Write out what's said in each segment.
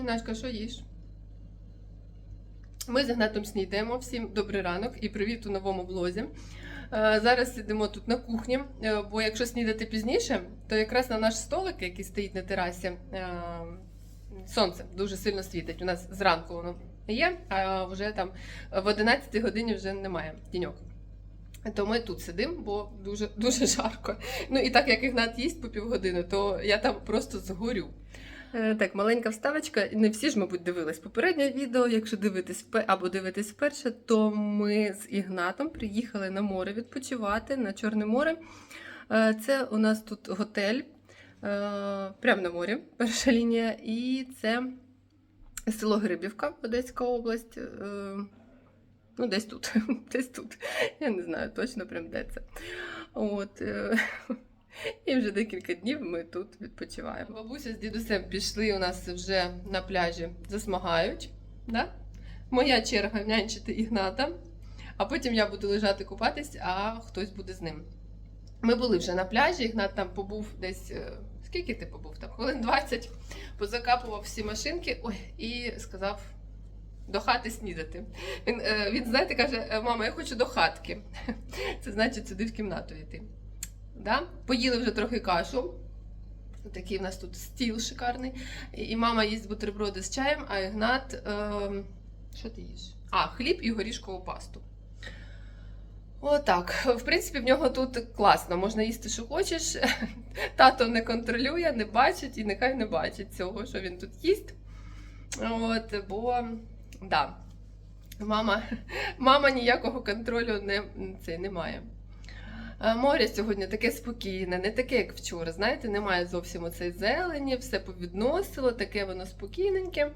Настя, що їш? Ми з Гнатом снідаємо. Всім добрий ранок і привіт у новому влозі. Е, Зараз сидимо тут на кухні, е, бо якщо снідати пізніше, то якраз на наш столик, який стоїть на терасі, е, сонце дуже сильно світить. У нас зранку воно є, а вже там в 11 годині вже немає тіньок. То ми тут сидимо, бо дуже дуже жарко. Ну і так як Ігнат їсть по півгодини, то я там просто згорю. Е, Так, маленька вставочка. Не всі ж, мабуть, дивились попереднє відео. Якщо дивитись або дивитись вперше, то ми з Ігнатом приїхали на море відпочивати на Чорне море. Е, Це у нас тут готель е, прямо на морі, перша лінія, і це село Грибівка, Одеська область. Ну, десь тут, десь тут. Я не знаю точно прям де це. От. І вже декілька днів ми тут відпочиваємо. Бабуся з дідусем пішли у нас вже на пляжі, засмагають. Да? Моя черга нянчити Ігната, а потім я буду лежати купатись, а хтось буде з ним. Ми були вже на пляжі, Ігнат там побув десь. е, Скільки ти побув там? Хвилин 20, позакапував всі машинки ой, і сказав до хати снідати. Він, е, він знаєте, каже: «Е, мама, я хочу до хатки. Це значить сюди в кімнату йти. Да? Поїли вже трохи кашу. Такий в нас тут стіл шикарний. І мама їсть бутерброди з чаєм, а Ігнат. Е, що ти їш? А, хліб і горішкову пасту. Отак. В принципі, в нього тут класно, можна їсти, що хочеш. Тато не контролює, не бачить і нехай не бачить цього, що він тут їсть. От, бо да, мама, мама ніякого контролю не, це, не має. Е, Море сьогодні таке спокійне, не таке, як вчора. Знаєте, немає зовсім оцей зелені, все повідносило, таке воно спокійненьке.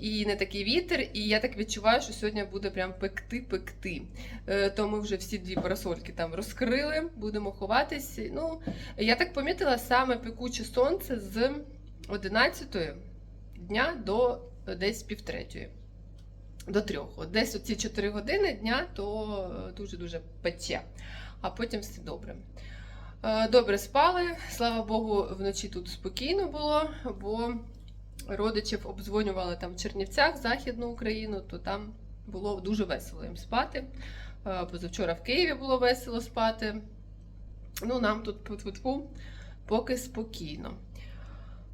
І не такий вітер, і я так відчуваю, що сьогодні буде прям пекти-пекти. Е, То ми вже всі дві парасольки там розкрили, будемо ховатись. Ну, я так помітила саме пекуче сонце з 11 дня до десь півтретьої. До трьох. Десь оці 4 години дня, то дуже-дуже пече а потім все добре. Е, Добре спали. Слава Богу, вночі тут спокійно було, бо родичів обдзвонювали там в Чернівцях, Західну Україну, то там було дуже весело їм спати. Е, Позавчора в Києві було весело спати. Ну, нам тут тьфу-тьфу-тьфу, поки спокійно.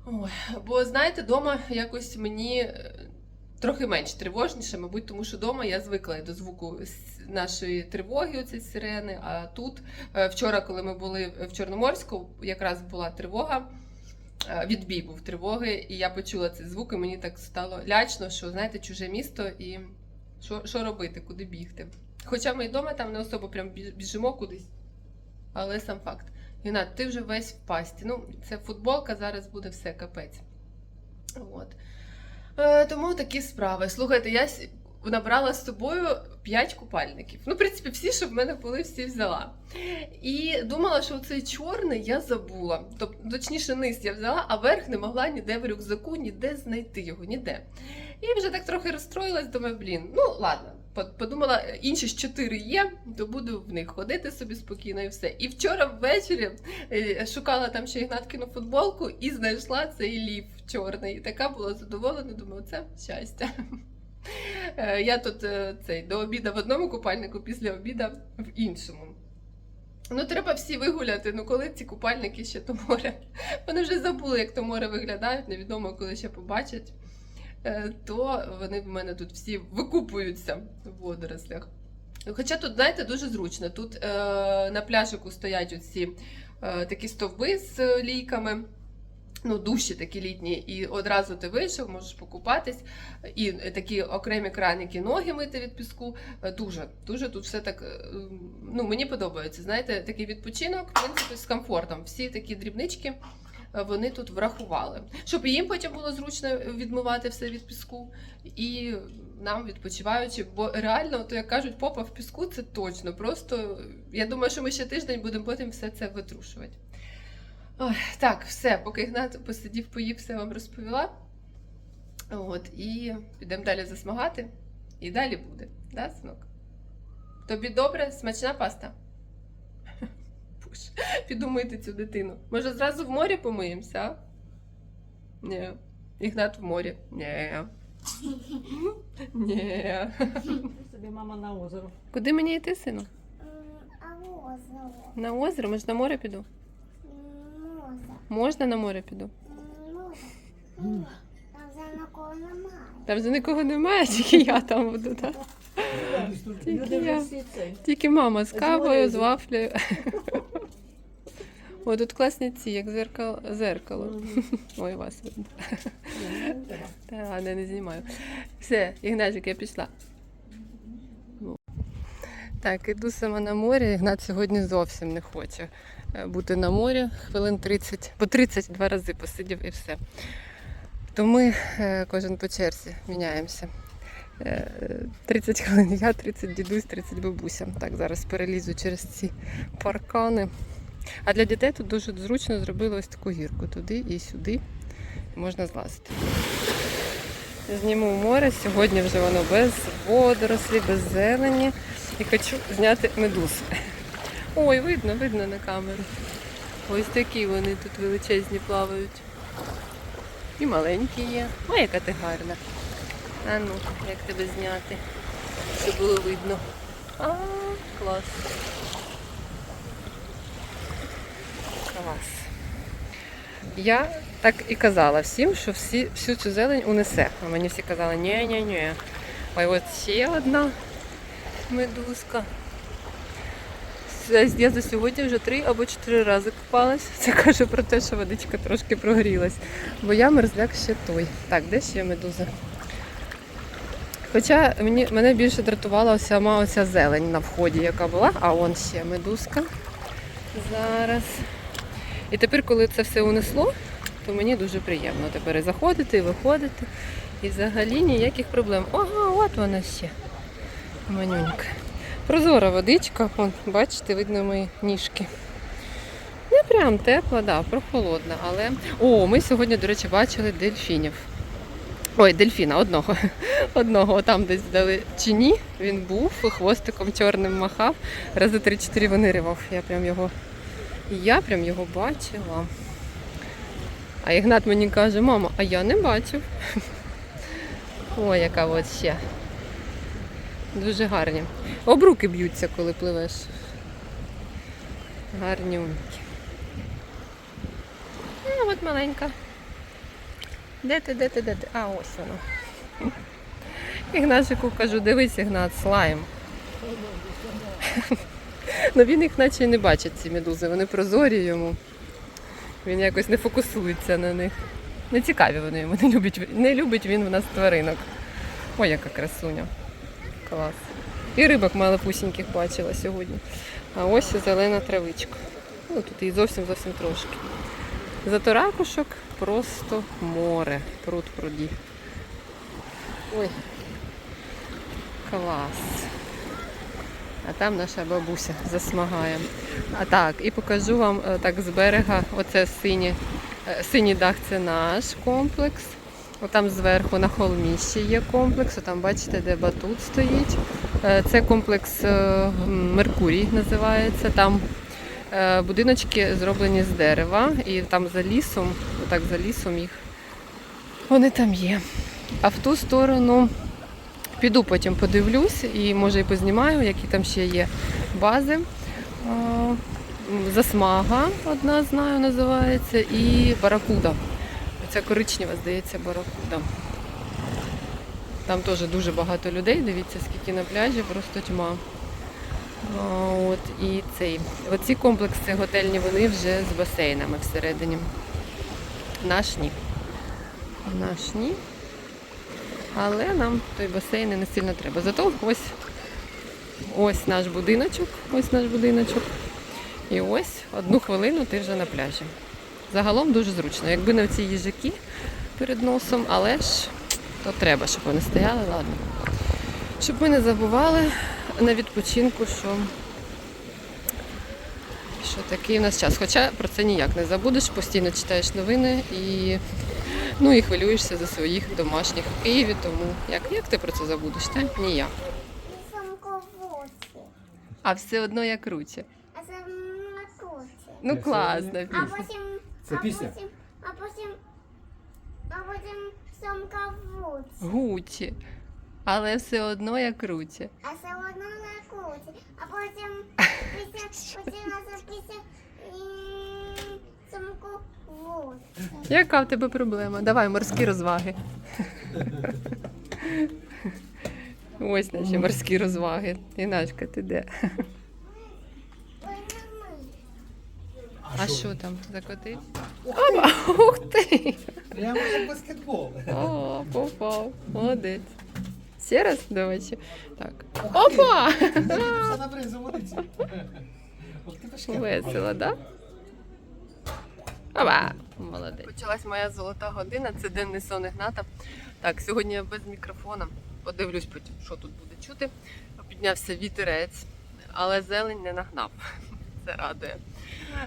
Ой, бо, знаєте, вдома якось мені е, трохи менш тривожніше, мабуть, тому що вдома я звикла до звуку нашої тривоги, оці сирени. А тут е, вчора, коли ми були в Чорноморську, якраз була тривога. е, Відбій був тривоги, і я почула цей звук, і мені так стало лячно, що знаєте, чуже місто, і що, що робити, куди бігти. Хоча ми вдома там не особо прям біжимо кудись, але сам факт. Геннад, ти вже весь в пасті. Ну, це футболка, зараз буде все капець. От. Е, тому такі справи. Слухайте, я с- набрала з собою 5 купальників. Ну, в принципі, всі, що в мене були, всі взяла. І думала, що цей чорний я забула. Тобто, точніше, низ я взяла, а верх не могла ніде в рюкзаку, ніде знайти його, ніде. І вже так трохи розстроїлась, думаю, блін, ну ладно. По- Подумала, інші ж чотири є, то буду в них ходити собі спокійно і все. І вчора ввечері е, шукала там ще Ігнаткіну футболку і знайшла цей лів чорний. І така була задоволена, думаю, це щастя. Е, Я тут е, цей до обіду в одному купальнику, після обіду в іншому. Ну, треба всі вигуляти. Ну, коли ці купальники ще то море. Вони вже забули, як то море виглядають, невідомо, коли ще побачать. Е, То вони в мене тут всі викупуються в водорослях. Хоча тут, знаєте, дуже зручно. Тут е, на пляжику стоять оці е, такі стовби з лійками. Ну, душі такі літні, і одразу ти вийшов, можеш покупатись, і такі окремі краники ноги мити від піску. Дуже, дуже тут все так. Ну, мені подобається. Знаєте, такий відпочинок, в принципі, з комфортом. Всі такі дрібнички вони тут врахували. Щоб їм потім було зручно відмивати все від піску, і нам відпочиваючи, бо реально, то як кажуть, попа в піску це точно. Просто я думаю, що ми ще тиждень будемо потім все це витрушувати. Ой, так, все, поки Ігнат посидів, поїв, все вам розповіла. От, і підемо далі засмагати. І далі буде, да, синок? Тобі добре, смачна паста? Боже, Піду мити цю дитину. Може, зразу в морі помиємося, а? Ні. Ігнат в морі. Ні. Ні. Собі мама на озеро. Куди мені йти, сину? А озеро? На озеро, може на море піду? Можна. Можна на море піду? Можна. Там вже нікого немає. Там вже нікого немає, тільки я там буду, так? Тільки я. Тільки мама З кавою, з вафлею. О, тут класні ці, як зеркало. зеркало. Ой, вас видно. Та ладно, не знімаю. Все, Ігнатик, я пішла. Так, іду сама на море. Ігнат сьогодні зовсім не хоче е, бути на морі. Хвилин 30, по 32 рази посидів і все. То ми е, кожен по черзі міняємося. Е, 30 хвилин я, 30 дідусь, 30 бабуся. Так, зараз перелізу через ці паркани. А для дітей тут дуже зручно зробили ось таку гірку туди і сюди. Можна злазити. Зніму море. Сьогодні вже воно без водорослей, без зелені. І хочу зняти медуз. Ой, видно, видно на камеру. Ось такі вони тут величезні плавають. І маленькі є. Ой, яка ти гарна. А ну, як тебе зняти? Щоб було видно. А, клас. Клас. Я так і казала всім, що всі, всю цю зелень унесе. А мені всі казали, ні ні ні Ой, от ще одна медузка. Я за сьогодні вже три або чотири рази купалась. Це каже про те, що водичка трошки прогрілась. Бо я мерзляк ще той. Так, де ще медуза? Хоча мені, мене більше дратувала сама оця зелень на вході, яка була, а он ще медузка. Зараз. І тепер, коли це все унесло, то мені дуже приємно тепер і заходити, і виходити. І взагалі ніяких проблем. Ага, от вона ще. Манюнька. Прозора водичка, Вон, бачите, видно мої ніжки. Не прям тепла, да, прохолодна, але. О, ми сьогодні, до речі, бачили дельфінів. Ой, дельфіна одного. Одного там десь дали чи ні. Він був хвостиком чорним махав. Рази 3-4 виниривав. Я прям його. Я прям його бачила. А Ігнат мені каже, мама, а я не бачив. Ой, яка от ще. Дуже гарні. Обруки б'ються, коли пливеш. Гарнюнькі. А, от маленька. Де ти, де ти, де ти? А, ось воно. Ігнатику кажу, дивись, Ігнат, слайм. Ну він їх наче не бачить, ці медузи, вони прозорі йому. Він якось не фокусується на них. Не цікаві вони йому, не любить, не любить він в нас тваринок. Ой, яка красуня. Клас. І рибок малопусіньких бачила сьогодні. А ось і зелена травичка. Ну, тут її зовсім зовсім трошки. Зато ракушок просто море. Пруд пруді. Ой. Клас. А там наша бабуся засмагає. А так, і покажу вам е, так з берега. Оце синє, е, синій дах це наш комплекс. Отам зверху на холмі ще є комплекс. Отам бачите, де батут стоїть. Е, Це комплекс Меркурій називається. Там будиночки зроблені з дерева, і там за лісом, отак за лісом їх вони там є. А в ту сторону піду потім подивлюсь і може і познімаю, які там ще є бази. Засмага одна знаю, називається, і баракуда. Ця коричнева, здається, баракуда. Там теж дуже багато людей. Дивіться, скільки на пляжі, просто тьма. От, і цей. Оці комплекси готельні, вони вже з басейнами всередині. Наш ні. Наш ні. Але нам той басейн не сильно треба. Зато ось, ось наш будиночок, ось наш будиночок. І ось одну хвилину ти вже на пляжі. Загалом дуже зручно. Якби не ці їжаки перед носом, але ж то треба, щоб вони стояли, ладно. Щоб ми не забували на відпочинку, що, що такий у нас час. Хоча про це ніяк не забудеш, постійно читаєш новини і, ну, і хвилюєшся за своїх домашніх в Києві. Тому як, як ти про це забудеш? Та? Ніяк. І. А все одно я круче. А це матуці. Ну класно. А потім... Це а пісня? потім... А потім... А потім... сумка. Гучі. Але все одно як руці. А все одно на куці. А потім після потім після м, сумку. Яка в тебе проблема? Давай морські розваги. Ось наші морські розваги. Інашка, ти де? А що там? Закотить? Опа! Ух ти! Прямо як баскетбол. О, попав. Молодець. Ще раз давайте. Так. Опа! Весело, да? Опа! Молодець. Почалась моя золота година, це денний сон Ігната. Так, сьогодні я без мікрофона. Подивлюсь потім, що тут буде чути. Піднявся вітерець, але зелень не нагнав. Це радує.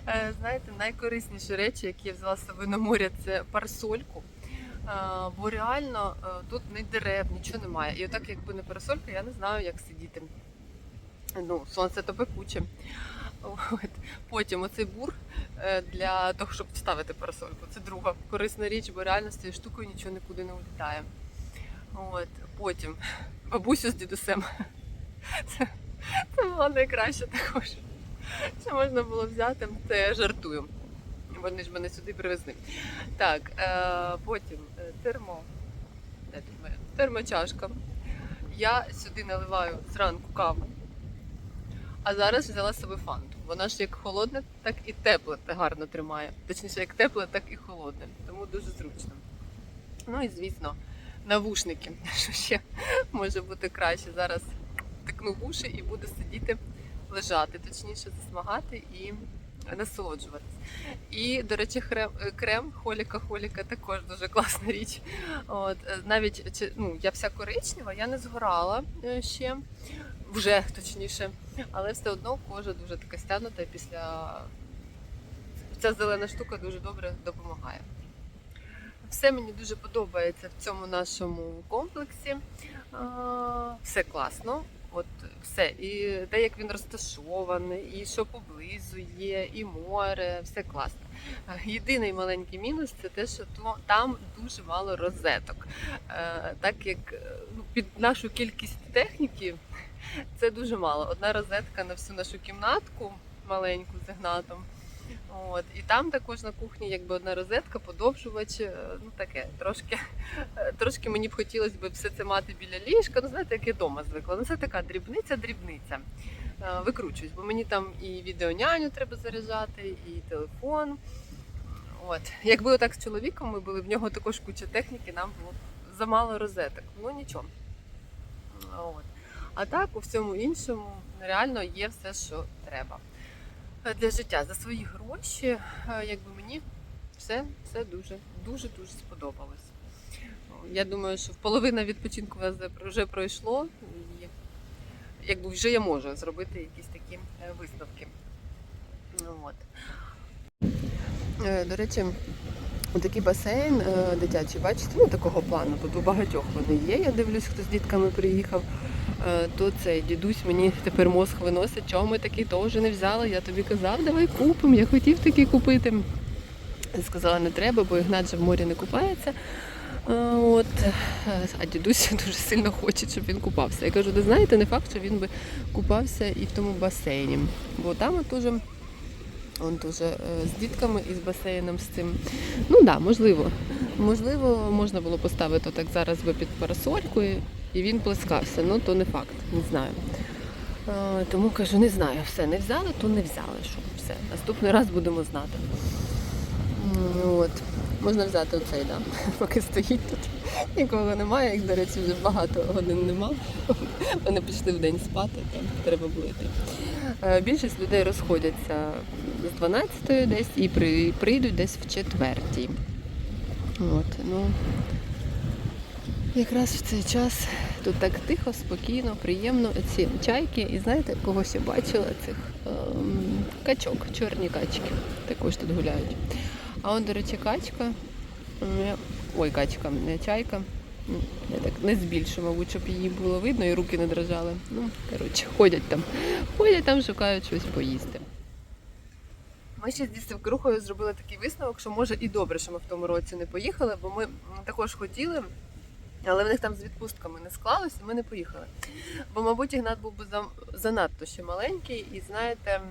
Е, Знаєте, найкорисніші речі, які я взяла з собою на море, це парасольку. Е, Бо реально е, тут ні дерев, нічого немає. І отак, якби не парасолька, я не знаю, як сидіти. Ну, сонце то пекуче. От. Потім оцей бур е, для того, щоб вставити парасольку. Це друга корисна річ, бо реально з цією штукою нічого нікуди не улітає. От. Потім бабусю з дідусем. Це, це було найкраще також. Що можна було взяти, це жартую. Вони ж мене сюди привезли. Так, е, потім е, термо. Де тут моя? Термочашка. Я сюди наливаю зранку каву. А зараз взяла з собою фанту. Вона ж як холодне, так і тепле гарно тримає. Точніше, як тепле, так і холодне. Тому дуже зручно. Ну і звісно, навушники. Що ще може бути краще. Зараз тикну в і буду сидіти, лежати, точніше, засмагати і насолоджуватись. І, до речі, крем, крем холіка холіка також дуже класна річ. От, е, навіть ну, я вся коричнева, я не згорала е, ще, вже точніше, але все одно кожа дуже така стягнута і після ця зелена штука дуже добре допомагає. Все мені дуже подобається в цьому нашому комплексі. Все класно. От все. І те, як він розташований, і що поблизу є, і море, все класно. Єдиний маленький мінус це те, що там дуже мало розеток. Е, Так як ну, під нашу кількість техніки це дуже мало. Одна розетка на всю нашу кімнатку маленьку з Ігнатом. От. І там також на кухні якби одна розетка, подовжувач, е, ну таке, трошки, трошки мені б хотілося б все це мати біля ліжка. Ну, знаєте, як я вдома звикла. Ну це така дрібниця, дрібниця. Е, Викручуюсь, бо мені там і відеоняню треба заряджати, і телефон. От. Якби отак з чоловіком ми були, в нього також куча техніки, нам було замало розеток. Ну нічого. От. А так, у всьому іншому реально є все, що треба е, для життя. За свої гроші, е, якби мені все, все дуже, дуже дуже сподобалось. Я думаю, що половина відпочинку у нас вже- пройшло, і якби вже я можу зробити якісь такі е, висновки. Ну, От. До речі, такий басейн дитячий, бачите, ну такого плану. Тут у багатьох вони є. Я дивлюсь, хто з дітками приїхав. Е, То цей дідусь мені тепер мозг виносить, чого ми такий теж не взяли. Я тобі казав, давай купимо. Я хотів такий купити. Сказала, не треба, бо Ігнат же в морі не купається. Е, От, а дідусь дуже сильно хоче, щоб він купався. Я кажу, ви знаєте, не факт, що він би купався і в тому басейні. Бо там от Он дуже е, з дітками і з басейном з цим. Ну так, да, можливо. Можливо, можна було поставити так зараз би під парасолькою, і він плескався. Ну то не факт, не знаю. Е, Тому кажу, не знаю, все, не взяли, то не взяли. Що все. Наступний раз будемо знати. От. Можна взяти оцей, да. поки стоїть тут. Нікого немає, їх, до речі, вже багато годин нема. Вони пішли в день спати, то треба було йти. Е, Більшість людей розходяться з 12-ї десь і прийдуть десь в четвертій. От, ну, якраз в цей час тут так тихо, спокійно, приємно. Ці чайки, і знаєте, кого ще бачила цих ем, качок, чорні качки. Також тут гуляють. А он, до речі, качка. Ой, качка, не чайка. Я так не збільшу, мабуть, щоб її було видно і руки не дрожали. Ну, коротше, ходять там. Ходять там, шукають щось поїсти. Ми ще з дістівкрухою зробили такий висновок, що може і добре, що ми в тому році не поїхали, бо ми також хотіли, але в них там з відпустками не склалося, ми не поїхали. Бо, мабуть, Ігнат був би занадто ще маленький, і знаєте,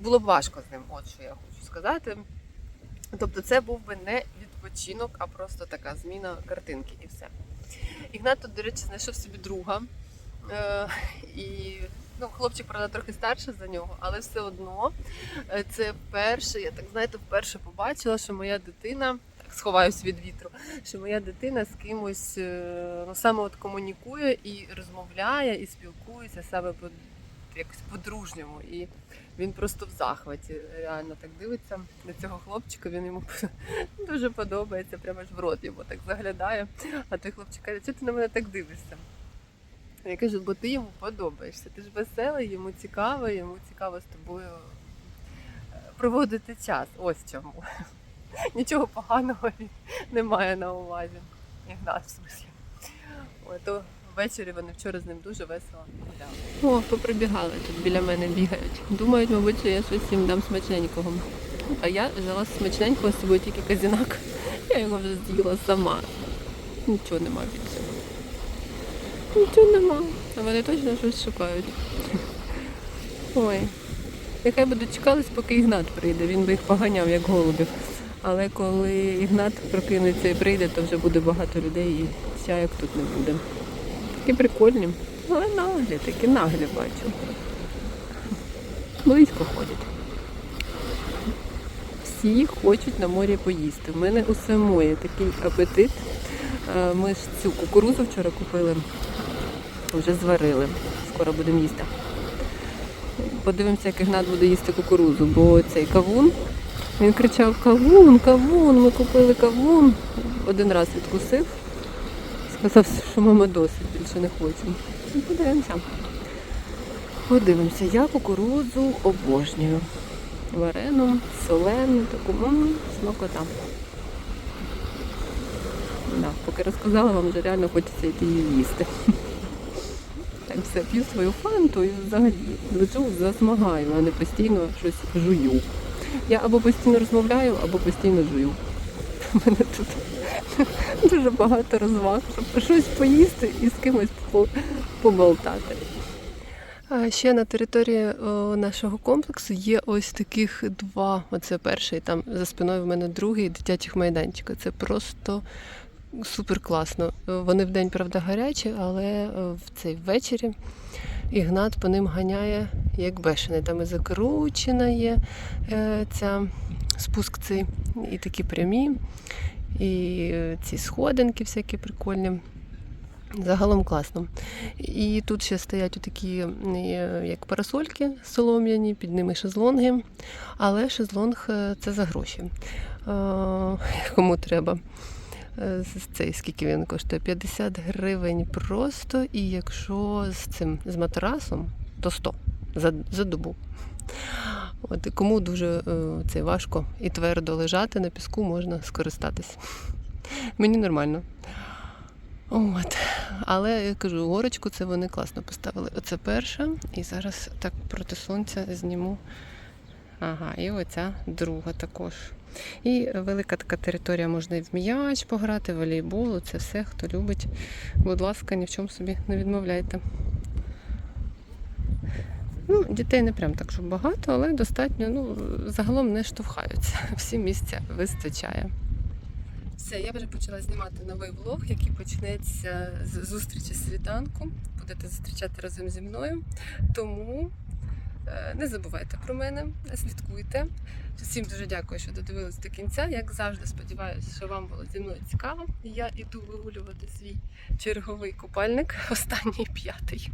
було б важко з ним, от що я хочу сказати. Тобто, це був би не відпочинок, а просто така зміна картинки і все. Ігнат тут, до речі, знайшов собі друга. Е, і ну, хлопчик, правда, трохи старший за нього, але все одно е, це вперше, я так знаєте, вперше побачила, що моя дитина, сховаюсь від вітру, що моя дитина з кимось е, ну, саме от комунікує і розмовляє, і спілкується саме по якось по-дружньому. І він просто в захваті. Реально так дивиться на цього хлопчика. Він йому дуже подобається, прямо ж в рот йому так заглядає. А той хлопчик каже, чого ти на мене так дивишся? Я кажу, бо ти йому подобаєшся. Ти ж веселий, йому цікаво, йому цікаво з тобою е, проводити час. Ось чому. Нічого поганого він не має на увазі. В смислі. Ой, то ввечері вони вчора з ним дуже весело гуляли. О, поприбігали тут біля мене бігають. Думають, мабуть, що я щось їм дам смачненького. А я взяла смачненького з собою тільки казінак. Я його вже з'їла сама. Нічого нема більше. Нічого нема. А вони точно щось шукають. Ой. Нехай би дочекались, поки Ігнат прийде. Він би їх поганяв, як голубів. Але коли Ігнат прокинеться і прийде, то вже буде багато людей і чайок тут не буде. Такі прикольні. Але наглі, такі наглі бачу. Близько ходять. Всі хочуть на морі поїсти. В мене у самої такий апетит. Е, Ми ж цю кукурузу вчора купили, вже зварили. Скоро будемо їсти. Подивимося, як Ігнат буде їсти кукурузу, бо цей кавун. Він кричав: Кавун, кавун, ми купили кавун. Один раз відкусив. Сказав, що мама досить, більше не хоче. Ну, Подивимося. Подивимося. Я кукурудзу обожнюю. Варену, солену, таку смакота. Да, поки розказала, вам вже реально хочеться йти її їсти. Так все, п'ю свою фанту і взагалі лежу, засмагаю, а не постійно щось жую. Я або постійно розмовляю, або постійно жую. У мене тут дуже багато розваг, щоб щось поїсти і з кимось поболтати. А ще на території нашого комплексу є ось таких два. Оце перший, там за спиною в мене другий дитячих майданчика. Це просто супер класно. Вони в день, правда, гарячі, але е, в цей ввечері Ігнат по ним ганяє як бешений. Там і закручена є е, ця спуск цей, і такі прямі, і е, ці сходинки всякі прикольні. Загалом класно. І тут ще стоять такі як парасольки солом'яні, під ними шезлонги. Але шезлонг е, це за гроші. Е, Кому треба. Е, Цей скільки він коштує? 50 гривень просто, і якщо з цим з матрасом, то 100 за, за добу. От кому дуже е, це важко і твердо лежати на піску, можна скористатись. Мені нормально. От. Але я кажу, горочку це вони класно поставили. Оце перша, і зараз так проти сонця зніму. Ага, і оця друга також. І велика така територія, можна і в м'яч пограти, волейбол, це все, хто любить. Будь ласка, ні в чому собі не відмовляйте. Ну, дітей не прям так, щоб багато, але достатньо, ну, загалом не штовхаються. Всі місця вистачає. Все, я вже почала знімати новий влог, який почнеться з зустрічі світанку. Будете зустрічати разом зі мною. Тому не забувайте про мене, слідкуйте. Всім дуже дякую, що додивились до кінця. Як завжди, сподіваюся, що вам було зі мною цікаво. Я йду вигулювати свій черговий купальник, останній п'ятий.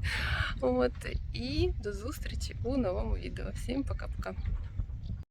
От і до зустрічі у новому відео. Всім пока-пока.